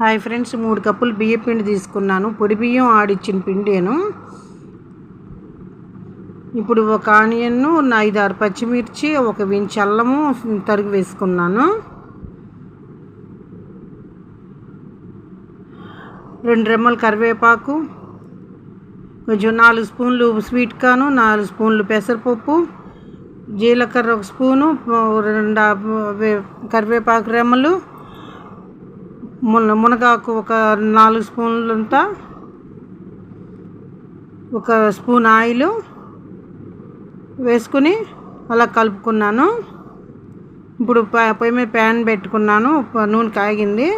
Hi friends మూడు కప్పులు బియ్య పిండి తీసుకున్నాను. పొడి బియ్యం ఆడిచ్చిన పిండేను. ఇప్పుడు ఒక ఆనియన్ను ఐదు ఆరు పచ్చిమిర్చి ఒక వించి అల్లము తరిగి వేసుకున్నాను. రెండు రెమ్మలు కరివేపాకు కొంచెం నాలుగు స్పూన్లు స్వీట్ కాను నాలుగు స్పూన్లు పెసరపప్పు జీలకర్ర ఒక స్పూను రెండు వే- కరివేపాకు రెమ్మలు మున మునగాకు ఒక నాలుగు స్పూన్లంతా ఒక స్పూన్ ఆయిల్ వేసుకుని అలా కలుపుకున్నాను. ఇప్పుడు పొయ్యి మీద ప్యాన్ పెట్టుకున్నాను. నూనె కాగింది.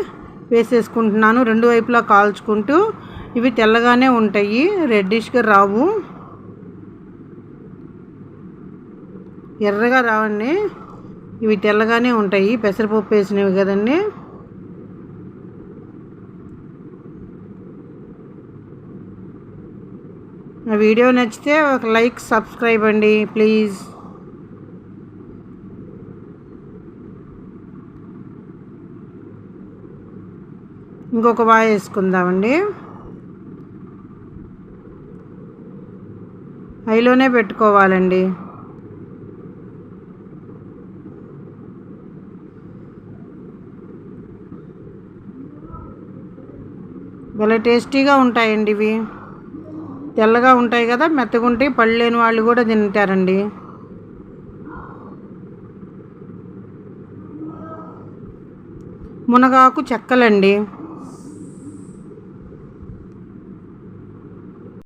వేసేసుకుంటున్నాను. రెండు వైపులా కాల్చుకుంటూ ఇవి తెల్లగానే ఉంటాయి. రెడ్డిష్గా రావు. ఎర్రగా రావండి. ఇవి తెల్లగానే ఉంటాయి. పెసరపప్పు వేసినవి కదండి. నా వీడియో నచ్చితే ఒక లైక్ సబ్స్క్రైబ్ అండి ప్లీజ్. ఇంకొక వాయి వేసుకుందామండి. హైలోనే పెట్టుకోవాలండి. భలే టేస్టీగా ఉంటాయండి ఇవి. తెల్లగా ఉంటాయి కదా మెత్తగుంటాయి పళ్ళు లేని వాళ్ళు కూడా తింటారండి. మునగాకు చెక్కలండి.